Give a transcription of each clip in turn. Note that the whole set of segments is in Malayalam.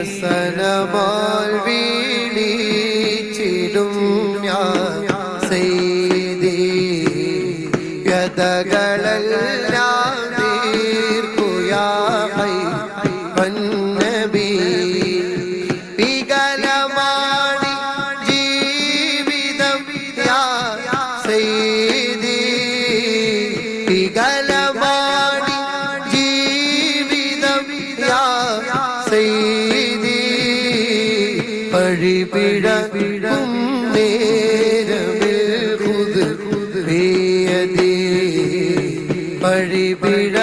സനമാൽ വീണിച്ചിടും ഞാൻ ചെയ്തേ ഗതകളെല്ലാം പഴിപിഴ നേരമിൽ കുത് വേയതേ പഴിപിഴ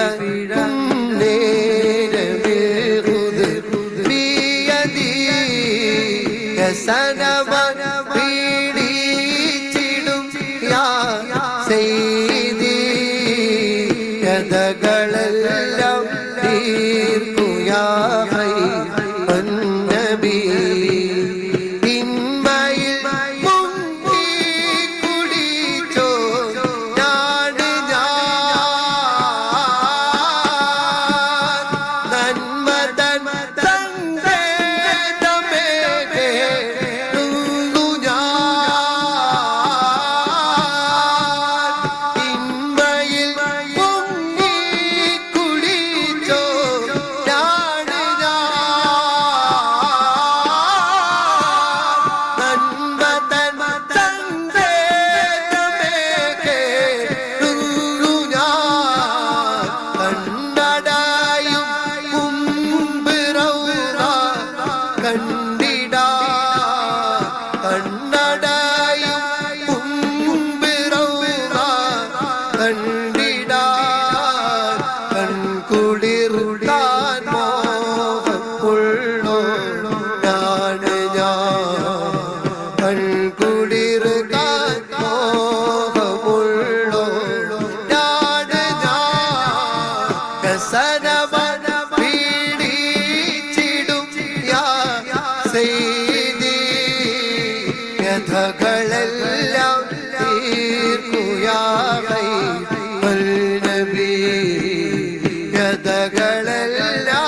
കഥകളെല്ലാം തീർക്കുയാഹൈ നബി കഥകളെല്ലാം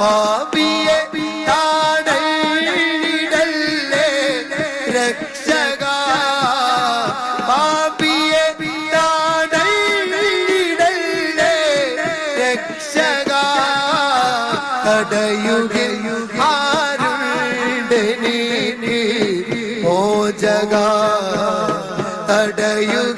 പാപിയെ താടയിടല്ലേ? രക്ഷക പാപിയെ താടയിടല്ലേ? രക്ഷക തടയുകിൽ ആരുണ്ട്? നീ മോചക തടയുകിൽ ആരുണ്ട്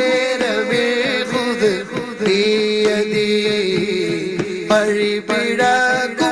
good.